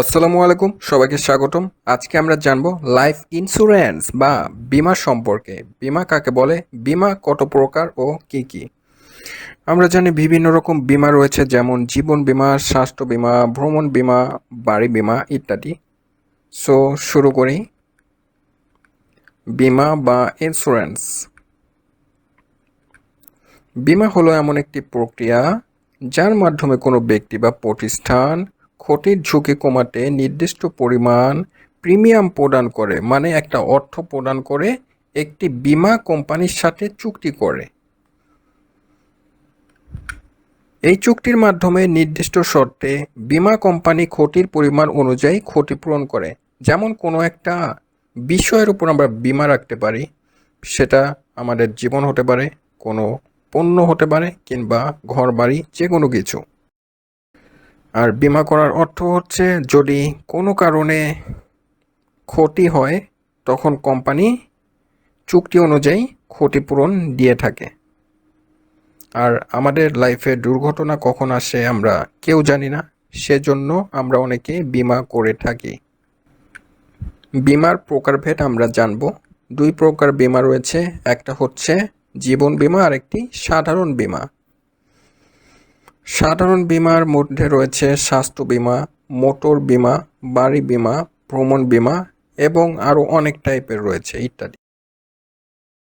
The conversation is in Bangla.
আসসালামু আলাইকুম, সবাইকে স্বাগতম। আজকে আমরা জানব লাইফ ইন্স্যুরেন্স বা বীমা সম্পর্কে। বীমা কাকে বলে, বীমা কত প্রকার ও কি কি? আমরা জানি বিভিন্ন রকম বীমা রয়েছে, যেমন জীবন বীমা, স্বাস্থ্য বীমা, ভ্রমণ বীমা, বাড়ি বীমা ইত্যাদি। সো শুরু করি। বীমা বা ইন্স্যুরেন্স বিমা হলো এমন একটি প্রক্রিয়া, যার মাধ্যমে কোনো ব্যক্তি বা প্রতিষ্ঠান ক্ষতির ঝুঁকি কমাতে নির্দিষ্ট পরিমাণ প্রিমিয়াম প্রদান করে মানে একটা অর্থ প্রদান করে একটি বীমা কোম্পানির সাথে চুক্তি করে। এই চুক্তির মাধ্যমে নির্দিষ্ট শর্তে বীমা কোম্পানি ক্ষতির পরিমাণ অনুযায়ী ক্ষতিপূরণ করে। যেমন কোনো একটা বিষয়ের উপর আমরা বীমা রাখতে পারি, সেটা আমাদের জীবন হতে পারে, কোনো পণ্য হতে পারে, কিংবা ঘর বাড়ি যে কোনো কিছু। আর বিমা করার অর্থ হচ্ছে যদি কোনো কারণে ক্ষতি হয়, তখন কোম্পানি চুক্তি অনুযায়ী ক্ষতিপূরণ দিয়ে থাকে। আর আমাদের লাইফে দুর্ঘটনা কখন আসে আমরা কেউ জানি না, সেজন্য আমরা অনেকে বিমা করে থাকি। বীমার প্রকারভেদ আমরা জানব। দুই প্রকার বিমা রয়েছে, একটা হচ্ছে জীবন বীমা আর একটি সাধারণ বীমা। সাধারণ বিমার মধ্যে রয়েছে স্বাস্থ্য বিমা, মোটর বিমা, বাড়ি বিমা, ভ্রমণ বিমা এবং আরও অনেক টাইপের রয়েছে ইত্যাদি।